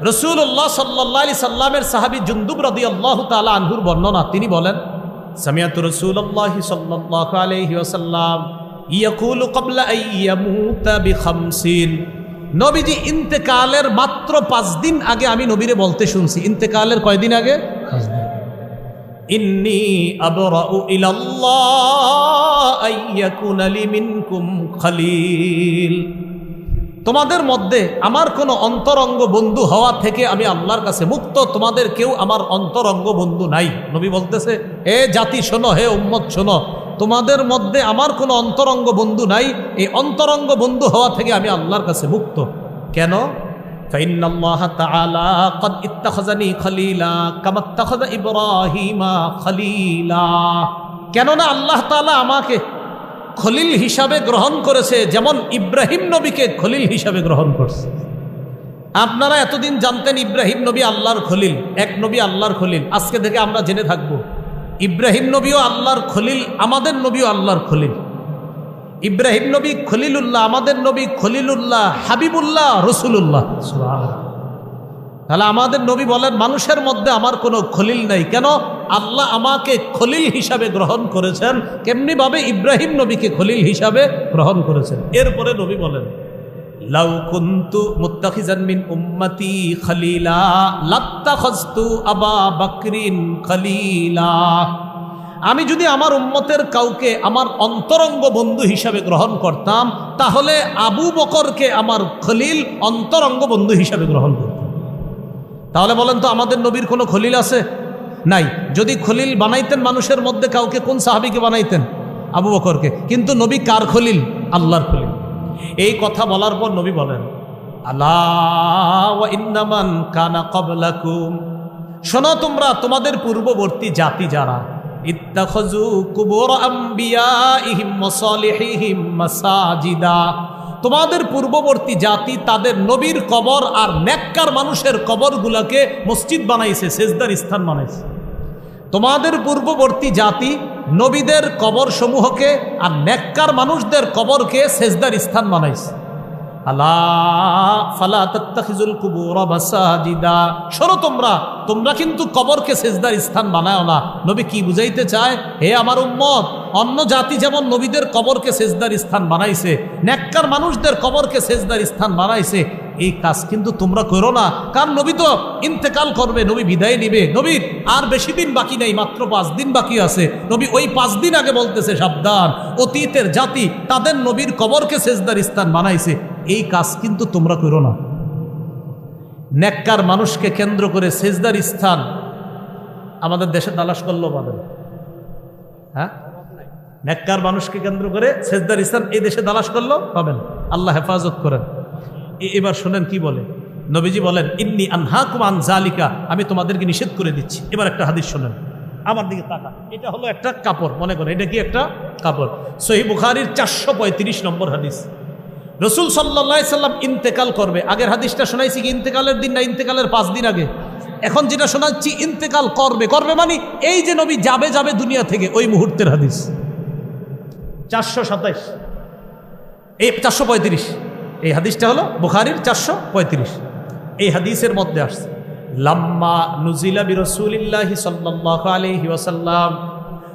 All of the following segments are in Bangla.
রসুল্লাহ সাল্লাহ আলি সাল্লামের সাহাবি জুন্দুব রদি আল্লাহ তালা আনহুর বর্ণনা তিনি বলেন সামিয়াত রসুল্লাহ সাল্লাহ আলহি ওসাল্লাম ইয়াকুল কবলা ইয়ামুতা বিখামসিন। নবীজি ইন্তেকালের মাত্র পাঁচ দিন আগে আমি নবীরে বলতে শুনছি। ইন্তেকালের কয়দিন আগে? ইন্নি আবরাউ ইলাল্লাহ আইয়াকুনা লি মিনকুম খলিল। তোমাদের মধ্যে আমার কোনো অন্তরঙ্গ বন্ধু হওয়া থেকে আমি আল্লাহর কাছে মুক্ত, তোমাদের কেউ আমার অন্তরঙ্গ বন্ধু নাই। নবী বলতেছে এ জাতি, শোনো, হে উম্মত, শোনো, তোমাদের মধ্যে আমার কোনো অন্তরঙ্গ বন্ধু নাই। এই অন্তরঙ্গ বন্ধু হওয়া থেকে আমি আল্লাহর কাছে মুক্ত। কেন? কেননা আল্লাহ তালা আমাকে খলিল হিসাবে গ্রহণ করেছে, যেমন ইব্রাহিম নবীকে খলিল হিসাবে গ্রহণ করছে। আপনারা এতদিন জানতেন ইব্রাহিম নবী আল্লাহর খলিল, এক নবী আল্লাহর খলিল। আজকে থেকে আমরা জেনে থাকব, ইব্রাহিম নবীও আল্লাহর খলিল, আমাদের নবীও আল্লাহর খলিল। ইব্রাহিম নবী খলিলুল্লাহ, আমাদের নবী খলিলুল্লাহ, হাবিবুল্লাহ, রসুলুল্লাহ। তাহলে আমাদের নবী বলেন, মানুষের মধ্যে আমার কোনো খলিল নাই। কেন? আল্লাহ আমাকে খলিল হিসাবে গ্রহণ করেছেন। কেমনিভাবে ইব্রাহিম নবীকে খলিল হিসাবে গ্রহণ করেছেন। এরপরে নবী বলেন উম্মতি আমি যদি আমার উম্মতের কাউকে আমার অন্তরঙ্গ বন্ধু হিসাবে গ্রহণ করতাম, তাহলে আবু বকরকে আমার খলিল অন্তরঙ্গ বন্ধু হিসাবে গ্রহণ করতাম। তাহলে বলেন তো আমাদের নবীর কোনো খলিল আছে? নাই। যদি খলিল বানাইতেন মানুষের মধ্যে কাউকে, কোন সাহাবিকে বানাইতেন? আবু বকরকে। কিন্তু নবী কার খলিল? আল্লাহর খলিল। এই কথা বলার পর নবী বলেন আল্লাহ ইন্নামান কানা কবলাকুম শোনো তোমরা, তোমাদের পূর্ববর্তী জাতি যারা তোমাদের পূর্ববর্তী জাতি তাদের নবীর কবর আর নেককার মানুষের কবরগুলোকে মসজিদ বানাইছে, সেজদার স্থান বানাইছে। তোমাদের পূর্ববর্তী জাতি নবীদের কবর সমূহকে আর নেককার মানুষদের কবরকে সেজদার স্থান বানাইছে। তোমরা তোমরা কিন্তু কবরকে সেজদার স্থান বানায় না। নবী কি বুঝাইতে চায়? হে আমার অন্য জাতি যেমন নবীদের কবরকে সেজদার স্থান বানাইছে মানুষদের কবরকে সেজদার স্থান বানাইছে এই কাজ কিন্তু তোমরা করো না। কারণ নবী তো ইন্তেকাল করবে, নবী বিদায় নিবে। নবীর আর বেশি দিন বাকি নেই, মাত্র পাঁচ দিন বাকি আছে। নবী ওই পাঁচ দিন আগে বলতেছে, সাবধান, অতীতের জাতি তাদের নবীর কবরকে সেজদার স্থান বানাইছে। এই কাজ কিন্তু তোমরা করো না। নেককার মানুষকে কেন্দ্র করে সেজদার স্থান আমাদের দেশে তালাশ করলেও পাবেন হ্যাঁ? নেককার মানুষকে কেন্দ্র করে সেজদার স্থান এই দেশে তালাশ করলেও পাবেন আল্লাহ হেফাজত করেন। এবার শোনেন কি বলে? নবীজি বলেন, ইন্নি আনহাকুম আন জালিকা আমি তোমাদেরকে নিষেধ করে দিচ্ছি। এবার একটা হাদিস শোনেন। আমার দিকে তাকা এটা হলো একটা কাপড়, মনে করেন। এটা কি একটা কাপড়? সহি বুখারির চারশো পঁয়ত্রিশ নম্বর হাদিস। রসুল সাল্লা সাল্লাম ইন্তেকাল করবে। আগের হাদিসটা শোনাইছি কি, ইন্তেকালের দিন না ইন্তেকালের পাঁচ দিন আগে? এখন যেটা শোনাচ্ছি, ইন্তেকাল করবে। করবে মানে এই যে নবী যাবে যাবে দুনিয়া থেকে, ওই মুহূর্তের হাদিস। চারশো সাতাইশ। এই চারশো পঁয়ত্রিশ। এই হাদিসটা হলো বুখারির চারশো পঁয়ত্রিশ। এই হাদিসের মধ্যে আসছে, লাম্মা নুজিলা বি রসুলিল্লাহি সাল্লাহ আলহি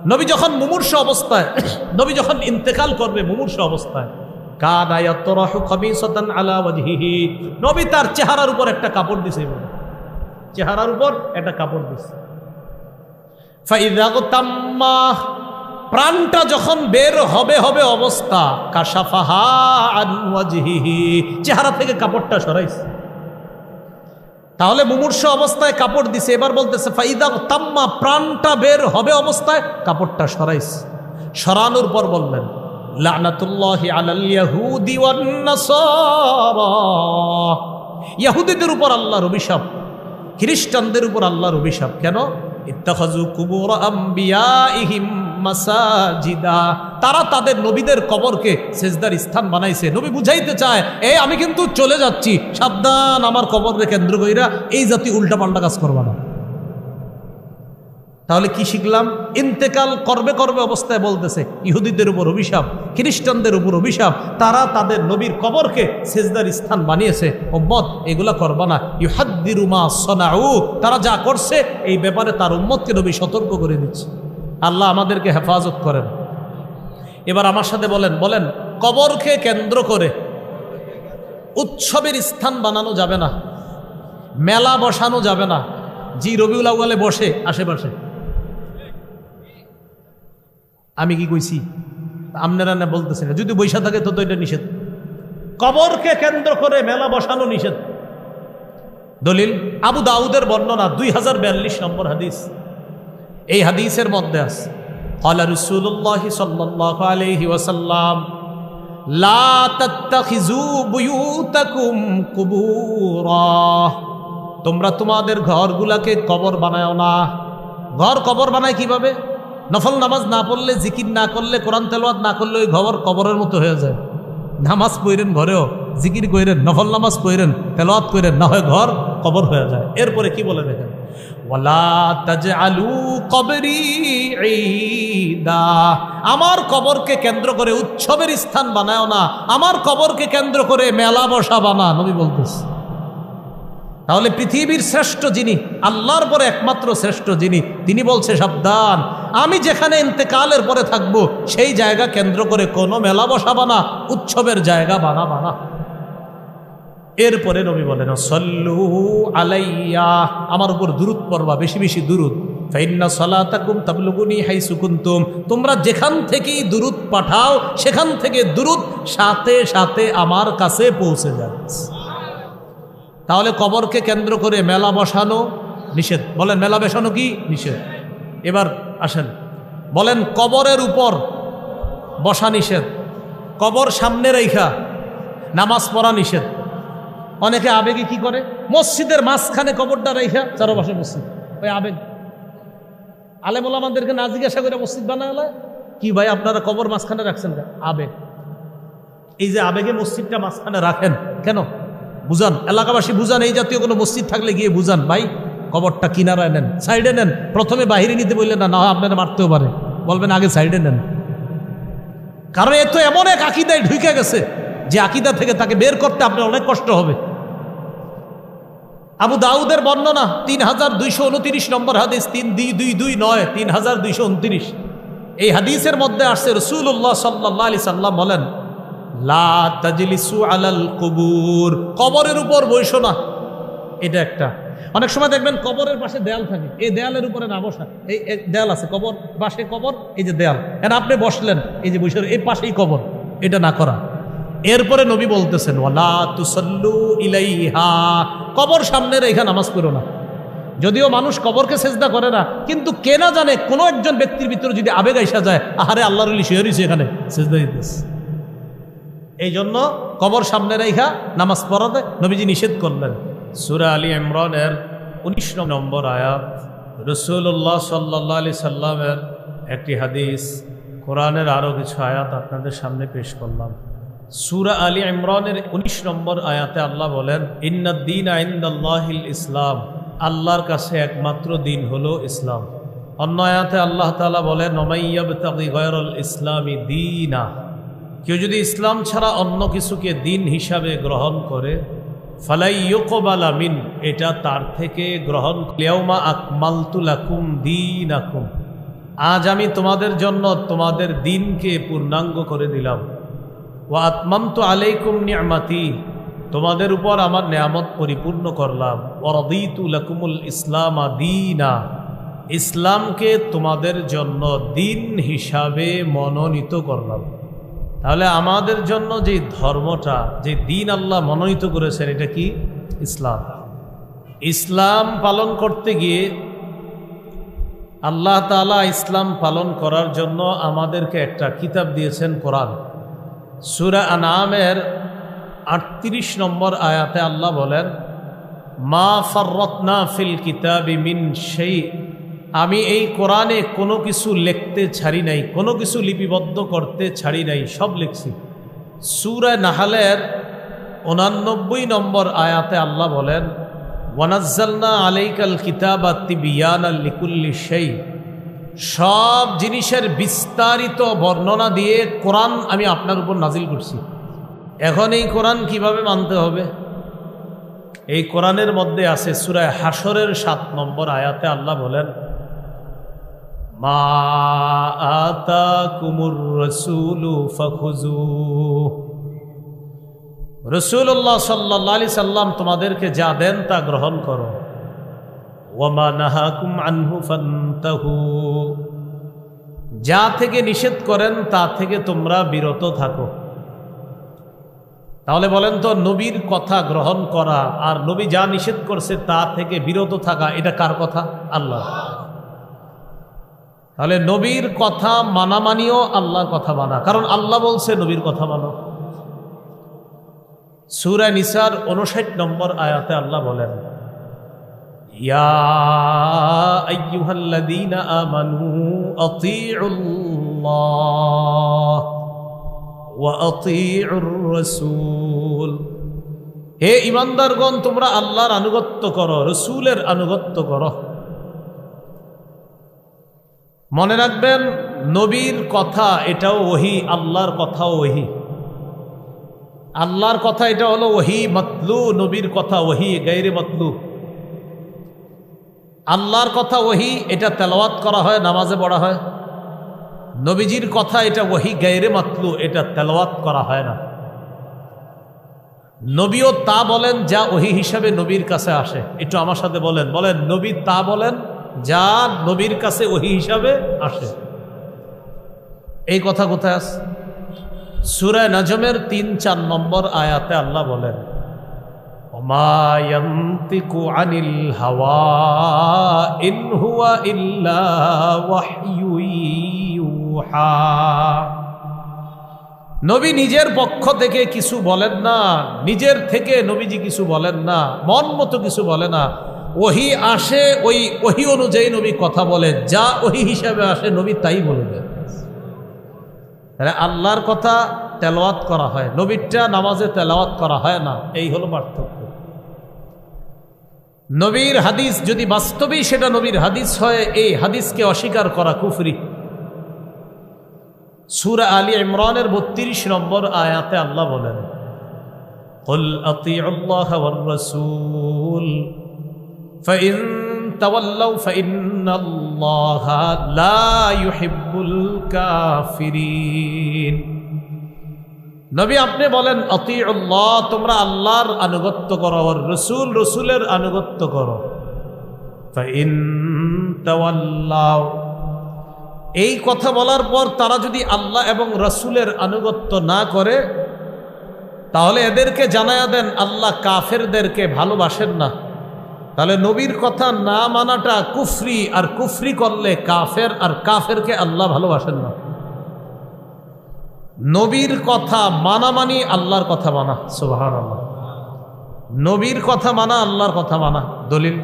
নবী যখন মুমূর্ষ অবস্থায়, নবী যখন ইন্তেকাল করবে মুমূর্ষ অবস্থায় নবী তার চেহারার উপর একটা কাপড় দিছে চেহারার উপর একটা কাপড় দিছে। প্রাণটা যখন বের হবে হবে অবস্থা। কাশাফাহা চেহারা থেকে কাপড়টা সরাইছে। তাহলে মুমূর্ষ অবস্থায় কাপড় দিছে, এবার বলতেছে, ফাইদা তাম্মা, প্রাণটা বের হবে অবস্থায়, কাপড়টা সরাইছে। সরানোর পর বললেন, লানাতুল্লাহি আলাল ইয়াহুদি ওয়ান উপর আল্লাহর অভিশাপ, খ্রিস্টানদের উপর আল্লাহর অভিশাপ। কেন? ইত্তাখাজু কুবুর আম্বিয়াইহিম মাসাজিদা। তারা তাদের নবীদের কবরকে সেজদার স্থান বানাইছে। নবী বুঝাইতে চায়, এ, আমি কিন্তু চলে যাচ্ছি। সাবধান, আমার কবরকে কেন্দ্র কইরা এই জাতি উল্টা পাল্টা কাজ করবা না। তাহলে কি শিখলাম? ইন্তেকাল করবে করবে অবস্থায় বলতেছে, ইহুদিদের উপর অভিশাপ, খ্রিস্টানদের উপর অভিশাপ, তারা তাদের নবীর কবরকে সেজদার স্থান বানিয়েছে। ওম্মত এগুলা করবা না। ইহাদ্দিরুমা সনাউ, তারা যা করছে, এই ব্যাপারে তার উম্মতকে নবী সতর্ক করে দিচ্ছে। আল্লাহ আমাদেরকে হেফাজত করেন। এবার আমার সাথে বলেন বলেন, কবরকে কেন্দ্র করে উৎসবের স্থান বানানো যাবে না, মেলা বসানো যাবে না, জি রবিউল আউ্বালে বসে আশেপাশে। আমি কি কইছি? আপনারা না বলতেছেন। যদি বৈশা থাকে তো তো এটা নিষেধ। কবরকে কেন্দ্র করে মেলা বসানো নিষেধ। দলিল, আবু দাউদের বর্ণনা দুই হাজার বিয়াল্লিশ নম্বর হাদিস। এই হাদিসের মধ্যে আছে হলা রসুল্লাহ সাল্লি ওসাল্লাম তোমরা তোমাদের ঘরগুলাকে কবর বানায় না ঘর কবর বানায় কীভাবে? নফল নামাজ না পড়লে, জিকির না করলে, কোরআন তেলোয়াত না করলে ওই ঘর কবরের মতো হয়ে যায়। নামাজ পড়েন ঘরেও, জিকির করেন, নফল নামাজ পড়েন, তেলাওয়াত করেন, না হয় ঘর কবর হয়ে যায়। এরপরে কি বলে দেখেন? ঈদা। আমার কবরকে কেন্দ্র করে উৎসবের স্থান বানায় না, আমার কবরকে কেন্দ্র করে মেলা বসা বানা, নবী বলতেছে। তাহলে পৃথিবীর শ্রেষ্ঠ যিনি, আল্লাহর পরে একমাত্র শ্রেষ্ঠ যিনি, তিনি বলছে সাবধান। আমি যেখানে ইন্তেকালের পরে থাকব, সেই জায়গা কেন্দ্র করে কোনো মেলা বসাবা না, উৎসবের জায়গা বানা বানা এরপরে নবী বলেন, সল্লু আলাইয়া আমার উপর দূরত পড়বা, বেশি বেশি দূরত ফাইন্না সলাতাকুম তাবলুগুনি হাইসুকুন্তুম তোমরা যেখান থেকেই দূরত পাঠাও, সেখান থেকে দূরত সাথে সাথে আমার কাছে পৌঁছে যাচ্ছে তাহলে কবরকে কেন্দ্র করে মেলা বসানো নিষেধ। বলেন, মেলা বসানো কি? নিষেধ। এবার আসেন। বলেন, কবরের উপর বসা নিষেধ। কবর সামনে রেখা নামাজ পড়া নিষেধ। অনেকে আবেগে কি করে? মসজিদের মাঝখানে কবরটা রেখা চারপাশে মসজিদ। ওই আবেগ। আলেমুল আমাদেরকে না জিজ্ঞাসা করে মসজিদ বানালে? কি ভাই, আপনারা কবর মাঝখানে রাখছেন আবেগ। এই যে আবেগে মসজিদটা মাঝখানে রাখেন, কেন? বুঝান। এলাকাবাসী বুঝান, এই জাতীয় কোনো মসজিদ থাকলে গিয়ে বুঝান। ভাই, কবরটা কিনারায় নেন, সাইডে নেন। প্রথমে বাহিরে নিতে বললেন, না না, আপনারা মারতেও পারে। বলবেন, আগে সাইডে নেন। কারণ এ তো এমন এক আকিদায় ঢুকে গেছে, যে আকিদা থেকে তাকে বের করতে আপনার অনেক কষ্ট হবে। আবু দাউদের বর্ণনা, তিন হাজার দুইশো উনত্রিশ নম্বর হাদিস, তিন দুই দুই দুই নয়, তিন হাজার দুইশো উনত্রিশ। এই হাদিসের মধ্যে আসছে রসুল্লাহ সাল্লাহ আলি সাল্লাম বলেন লা তাজলিসু আলাল কবুর। কবরের উপর বইসো না। এটা একটা। অনেক সময় দেখবেন কবরের পাশে দেয়াল থাকে। এই দেয়ালের উপরে না বসা। এই দেয়াল আছে। কবর, পাশে কবর, এই যে দেয়াল। এখন আপনি বসলেন, এই যে বসে, এই পাশেই কবর। এটা না করা। এরপরে নবী বলতেছেন কবর সামনে রেখা নামাজ পড়ো না। যদিও মানুষ কবরকে সেজদা করে না, কিন্তু কে না জানে কোনো একজন ব্যক্তির ভিতরে যদি আবেগ আইসা যায়, আহারে আল্লাহর রলি শিহরিছে এখানে। সেজদা দিতেছে। এই জন্য কবর সামনে রেখা নামাজ পড়াতে নবীজি নিষেধ করলেন। সুরা আলী ইমরানের উনিশ নম্বর আয়াত। রসুল্লাহ সাল্লাহ আলি সাল্লামের একটি হাদিস। কোরআনের আরও কিছু আয়াত আপনাদের সামনে পেশ করলাম। সুরা আলী ইমরানের উনিশ নম্বর আয়াতে আল্লাহ বলেন ইন্নাদ্দিন আইন্দাল্লাহিল ইসলাম। আল্লাহর কাছে একমাত্র দিন হলো ইসলাম। অন্য আয়াতে আল্লাহ তালা বলেন নমাইয়াব তাকি ইসলামী দিনা। কেউ যদি ইসলাম ছাড়া অন্য কিছুকে দিন হিসাবে গ্রহণ করে ফালাইয়কবালা মিন, এটা তার থেকে গ্রহণ লিয়াউমা আকমালতুলাকুম দিন আকুম আজ আমি তোমাদের জন্য তোমাদের দিনকে পূর্ণাঙ্গ করে দিলাম। ও আত্মান্ত আলাইকুম নিয়ামাতি, তোমাদের উপর আমার নিয়ামত পরিপূর্ণ করলাম। ওরদিতুলাকুমুল ইসলাম দিনা, ইসলামকে তোমাদের জন্য দিন হিসাবে মনোনীত করলাম। তাহলে আমাদের জন্য যে ধর্মটা, যে দিন আল্লাহ মনোনীত করেছেন, এটা কি? ইসলাম। ইসলাম পালন করতে গিয়ে আল্লাহ তালা ইসলাম পালন করার জন্য আমাদেরকে একটা কিতাব দিয়েছেন কোরআন। সুরা আনামের আটত্রিশ নম্বর আয়াতে আল্লাহ বলেন, মা ফররত্না ফিল কিতাবি মিন সেই আমি এই কোরআনে কোনো কিছু লিখতে ছাড়ি নাই, কোনো কিছু লিপিবদ্ধ করতে ছাড়ি নাই, সব লিখছি। সুরা নাহালের উনানব্বই নম্বর আয়াতে আল্লাহ বলেন, ওয়ানাজ্জালনা আলাইকাল কিতাব তিবিয়ান লিকুল্লি সেই সব জিনিসের বিস্তারিত বর্ণনা দিয়ে কোরআন আমি আপনার উপর নাজিল করছি। এখন এই কোরআন কীভাবে মানতে হবে? এই কোরআনের মধ্যে আছে সুরায় হাসরের সাত নম্বর আয়াতে আল্লাহ বলেন মা আতা কুমুর রসুল্লাহ সাল্লাহ আলি সাল্লাম তোমাদেরকে যা দেন তা গ্রহণ করো। যা থেকে নিষেধ করেন তা থেকে তোমরা বিরত থাকো। তাহলে বলেন তো, নবীর কথা গ্রহণ করা আর নবী যা নিষেধ করছে তা থেকে বিরত থাকা, এটা কার কথা? আল্লাহ। তাহলে নবীর কথা মানা মানিও আল্লাহর কথা মানা। কারণ আল্লাহ বলছে নবীর কথা মানো। সুরা নিসার উনষাট নম্বর আয়াতে আল্লাহ বলেন হে ইমানদারগণ, তোমরা আল্লাহর আনুগত্য করো, রসুলের আনুগত্য করো। মনে রাখবেন, নবীর কথা এটাও ওহি, আল্লাহর কথাও ওহি। আল্লাহর কথা এটা হলো ওহি, মতলু, নবীর কথা ওহি, গাইরে মতলু। আল্লাহর কথা ওহি, এটা তেলাওয়াত করা হয়, নামাজে পড়া হয়। নবীজির কথা এটা ওহি, গাইরে মাতলু, এটা তেলাওয়াত করা হয় না। নবীও তা বলেন যা ওহি হিসাবে নবীর কাছে আসে। একটু আমার সাথে বলেন। বলেন, নবী তা বলেন যা নবীর কাছে ওহি হিসাবে আসে। এই কথা কোথায় আছে? সুরায় নাজমের তিন চার নম্বর আয়াতে আল্লাহ বলেন আনিল হাওয়া ইন হুয়া ইল্লা নবী নিজের পক্ষ থেকে কিছু বলেন না, নিজের থেকে নবীজি কিছু বলেন না, মন মতো কিছু বলে না। ওহি আসে ওই ওহি অনুযায়ী নবী কথা বলে যা ওহি হিসাবে আসে নবী তাই বলবে তাহলে আল্লাহর কথা তেলাওয়াত করা হয় নবীরটা নামাজে তেলাওয়াত করা হয় না এই হলো পার্থক্য নবীর হাদিস যদি বাস্তবেই সেটা নবীর হাদিস হয় এই হাদিসকে অস্বীকার করা কুফরি সুরা আলী ইমরানের বত্রিশ নম্বর আয়াতে আল্লাহ বলেন قل أطيعوا الله والرسول فإن تولوا فإن الله لا يحب الكافرين নবী আপনি বলেন অতিউল্লাহ তোমরা আল্লাহর আনুগত্য করো আর রসুল রসুলের আনুগত্য করো فإن تولوا এই কথা বলার পর তারা যদি আল্লাহ এবং রসুলের আনুগত্য না করে তাহলে এদেরকে জানায়া দেন আল্লাহ কাফেরদেরকে ভালোবাসেন না তাহলে নবীর কথা না মানাটা কুফরি, আর কুফরি করলে কাফের, আর কাফেরকে আল্লাহ ভালোবাসেন না। নবীর কথা মানা মানি আল্লাহর কথা মানা আল্লাহ নবীর কথা মানা আল্লাহর কথা মানা, দলিল।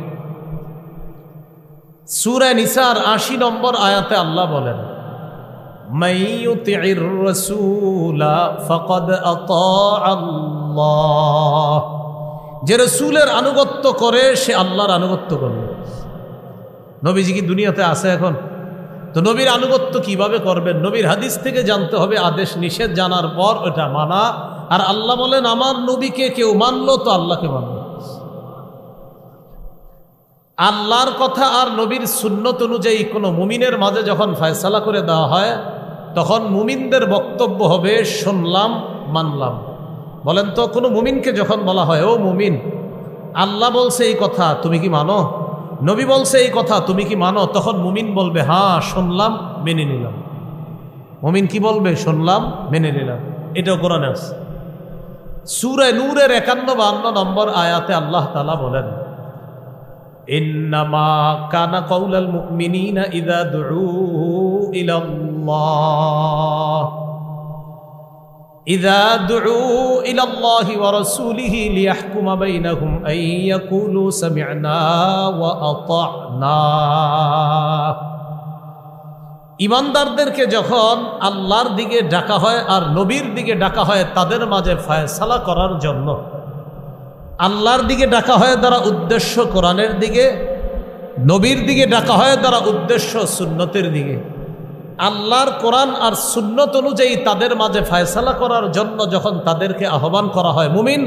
সুরা নিসার আশি নম্বর আয়াতে আল্লাহ বলেন মাইয়ুতির রাসূলা ফাকাদ আল্লাহ। যে রসুলের আনুগত্য করে, সে আল্লাহর আনুগত্য করবে। নবীজি কি দুনিয়াতে আছে এখন? তো নবীর আনুগত্য কীভাবে করবেন? নবীর হাদিস থেকে জানতে হবে, আদেশ নিষেধ জানার পর ওটা মানা। আর আল্লাহ বলেন, আমার নবীকে কেউ মানলো তো আল্লাহকে মানলো। আল্লাহর কথা আর নবীর সুন্নত অনুযায়ী কোনো মুমিনের মাঝে যখন ফয়সালা করে দেওয়া হয়, তখন মুমিনদের বক্তব্য হবে, শুনলাম, মানলাম। বলেন তো, কোনো মুমিনকে যখন বলা হয়, ও মুমিন, আল্লাহ বলছে এই কথা, তুমি কি মানো? নবী বলছে এই কথা, তুমি কি মানো? তখন মুমিন বলবে হ্যাঁ শুনলাম, মেনে নিলাম। মুমিন কি বলবে? শুনলাম, মেনে নিলাম। এটাও কোরআন আছে। সুরে নূরের একান্ন বান্ন নম্বর আয়াতে আল্লাহ তালা বলেন কানা ইদা দুরু ইলাল্লাহ। إذا دعوا إلى الله ورسوله ليحكم بينهم أن يقولوا سمعنا وأطعنا ইমানদারদেরকে যখন আল্লাহর দিকে ডাকা হয় আর নবীর দিকে ডাকা হয় তাদের মাঝে ফায়সালা করার জন্য আল্লাহর দিকে ডাকা হয় দ্বারা উদ্দেশ্য কোরআনের দিকে নবীর দিকে ডাকা হয় তারা উদ্দেশ্য সুন্নতের দিকে আল্লাহর কোরআন আর সুন্নত অনুযায়ী তাদের মাঝে ফায়সালা করার জন্য যখন তাদেরকে আহ্বান করা হয়, মুমিন,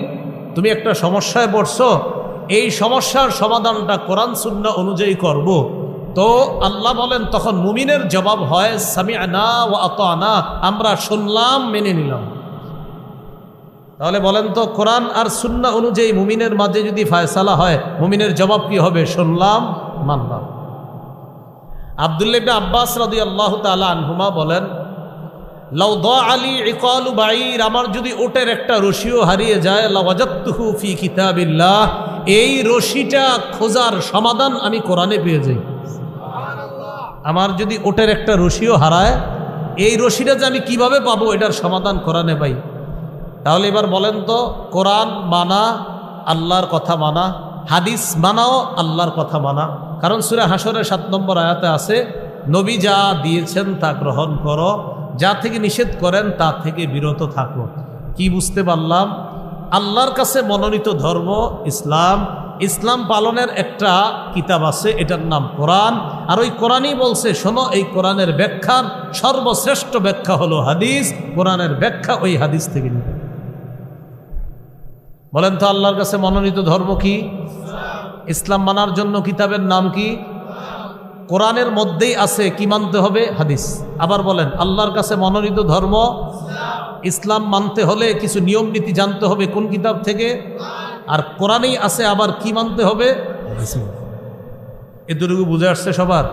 তুমি একটা সমস্যায় পড়ছো। এই সমস্যার সমাধানটা কোরআন, সুন্না অনুযায়ী করব। তো আল্লাহ বলেন, তখন মুমিনের জবাব হয় সামি আনা ও আত আনা আমরা শুনলাম, মেনে নিলাম। তাহলে বলেন তো, কোরআন আর সুন্না অনুযায়ী মুমিনের মাঝে যদি ফায়সালা হয়, মুমিনের জবাব কি হবে? শুনলাম, মানলাম। আবদুল্লাবনে আব্বাস রাদি আল্লাহ তালা আনহুমা বলেন লাউ দ আলী ইকালু বাইর আমার যদি ওটের একটা রশিও হারিয়ে যায় লাওয়াজাত্তুহু ফি কিতাবিল্লাহ এই রশিটা খোঁজার সমাধান আমি কোরআনে পেয়ে যাই। আমার যদি ওটের একটা রশিও হারায় এই রশিটা যে আমি কীভাবে পাবো এটার সমাধান কোরআনে পাই। তাহলে এবার বলেন তো কোরআন মানা আল্লাহর কথা মানা হাদিস মানাও, আল্লাহর কথা মানা। কারণ সুরা হাসরের সাত নম্বর আয়াতে আছে, নবী যা দিয়েছেন তা গ্রহণ করো, যা থেকে নিষেধ করেন তা থেকে বিরত থাকো। কি বুঝতে পারলাম? আল্লাহর কাছে মনোনীত ধর্ম ইসলাম। ইসলাম পালনের একটা কিতাব আছে, এটার নাম কোরআন। আর ওই কোরআনই বলছে, শোনো, এই কোরআনের ব্যাখ্যার সর্বশ্রেষ্ঠ ব্যাখ্যা হলো হাদিস। কোরআনের ব্যাখ্যা ওই হাদিস থেকে নিবে। বলেন তো, আল্লাহর কাছে মনোনীত ধর্ম কি? ইসলাম মানার জন্য কিতাবের নাম কি? কোরআনের মধ্যেই আছে, কি মানতে হবে? হাদিস। আবার বলেন, আল্লাহর কাছে মনোনীত ধর্ম? ইসলাম মানতে হলে কিছু নিয়ম নীতি জানতে হবে কোন কিতাব থেকে? আর কোরআনেই আছে, আবার কি মানতে হবে? এতটুকু বুঝে আসছে সবার?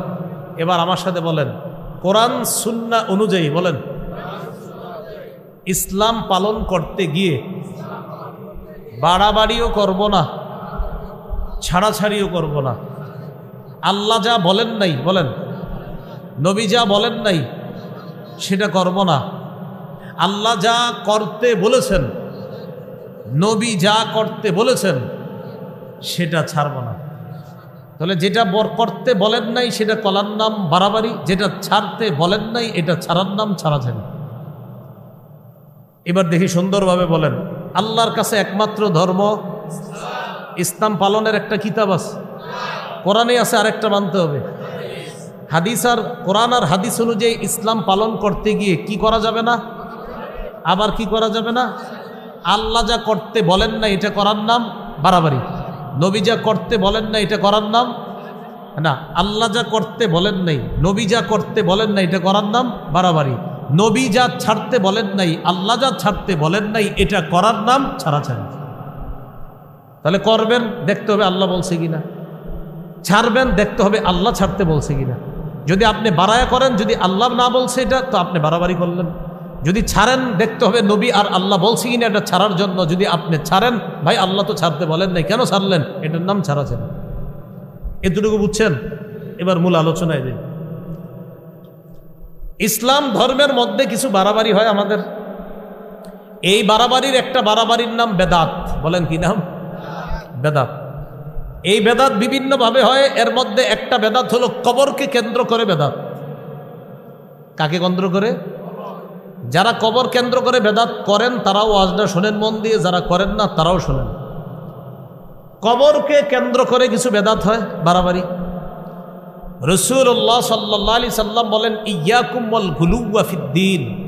এবার আমার সাথে বলেন, কোরআন সুন্না অনুযায়ী বলেন, ইসলাম পালন করতে গিয়ে বাড়াবাড়িও করব না, ছাড়াছাড়িও করব না। আল্লাহ যা বলেন নাই, বলেন। নবী যা বলেন নাই, সেটা করব না। আল্লাহ যা করতে বলেছেন, নবী যা করতে বলেছেন, সেটা ছাড়ব না। তাহলে যেটা বর করতে বলেন নাই, সেটা কলার নাম বাড়াবাড়ি, যেটা ছাড়তে বলেন নাই, এটা ছাড়ার নাম ছাড়াছাড়ি। এবার দেখি সুন্দরভাবে বলেন। আল্লাহর কাছে একমাত্র ধর্ম, ইসলাম পালনের একটা কিতাব আছে। কোরআনে আছে আরেকটা মানতে হবে। হাদিস আর কোরআন আর হাদিস অনুযায়ী ইসলাম পালন করতে গিয়ে কি করা যাবে না? আবার কি করা যাবে না? আল্লাহ যা করতে বলেন না, এটা করার নাম বাড়াবাড়ি। নবী যা করতে বলেন না, এটা করার নাম না। আল্লাহ যা করতে বলেন নাই, নবী যা করতে বলেন না, এটা করার নাম বাড়াবাড়ি। নবী যা ছাড়তে বলেন নাই, আল্লাহ যা ছাড়তে বলেন নাই, এটা করার নাম ছাড়াছাড়ি। তাহলে করবেন, দেখতে হবে আল্লাহ বলছে কিনা। ছাড়বেন, দেখতে হবে আল্লাহ ছাড়তে বলছে কিনা। যদি আপনি বাড়ায়া করেন, যদি আল্লাহ না বলছে এটা, তো আপনি বাড়াবাড়ি করলেন। যদি ছাড়েন, দেখতে হবে নবী আর আল্লাহ বলছে কিনা এটা ছাড়ার জন্য। যদি আপনি ছাড়েন, ভাই আল্লাহ তো ছাড়তে বলেন নাই, কেন ছাড়লেন? এটার নাম ছাড়া ছিল এতটুকু বুঝছেন? এবার মূল আলোচনায় দিন ইসলাম ধর্মের মধ্যে কিছু বাড়াবাড়ি হয় আমাদের? এই বাড়াবাড়ির একটা বাড়াবাড়ির নাম বেদাত। বলেন কি নাম? বেদাত। এই বেদাত বিভিন্নভাবে হয়, এর মধ্যে একটা বেদাত হলো কবরকে কেন্দ্র করে বেদাত। কাকে কেন্দ্র করে? যারা কবর কেন্দ্র করে বেদাত করেন, তারাও আজটা শোনেন, মন দিয়ে যারা করেন না, তারাও শোনেন। কবরকে কেন্দ্র করে কিছু বেদাত হয়, বাড়াবাড়ি। রসুল্লাহ সাল্লাহ আলি সাল্লাম বলেন ইয়াকুম্মল গুলুয়াফিদ্দিন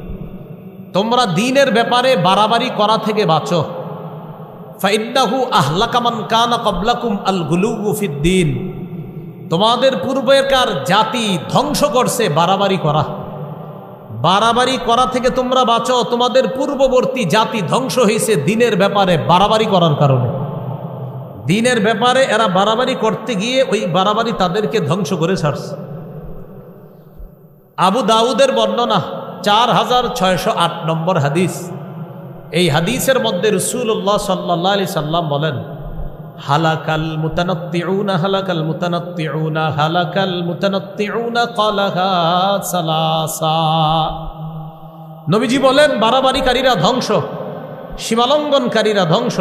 তোমরা দিনের ব্যাপারে বাড়াবাড়ি করা থেকে বাঁচো। ফাইন্নাহু আহলাকামান কানা কবলাকুম আল গুলুফিদ্দিন তোমাদের পূর্বেকার জাতি ধ্বংস করছে বাড়াবাড়ি করা। বাড়াবাড়ি করা থেকে তোমরা বাঁচো। তোমাদের পূর্ববর্তী জাতি ধ্বংস হয়েছে দিনের ব্যাপারে বাড়াবাড়ি করার কারণে। দিনের ব্যাপারে এরা বাড়াবাড়ি করতে গিয়ে ওই বাড়াবাড়ি তাদেরকে ধ্বংস করে ছাড়ছে। আবু দাউদের বর্ণনা চার হাজার ছয়শো আট নম্বর হাদিস। এই হাদিসের মধ্যে রসুল্লাহ সাল্লাহ আলি সাল্লাম বলেন, হালাকাল মুতানাত্তিউনা হালাকাল মুতানাত্তিউনা হালাকাল মুতানাত্তিউনা কালাহা সালাসা। নবীজি বলেন, বাড়াবাড়িকারীরা ধ্বংস, সীমালঙ্ঘনকারীরা ধ্বংস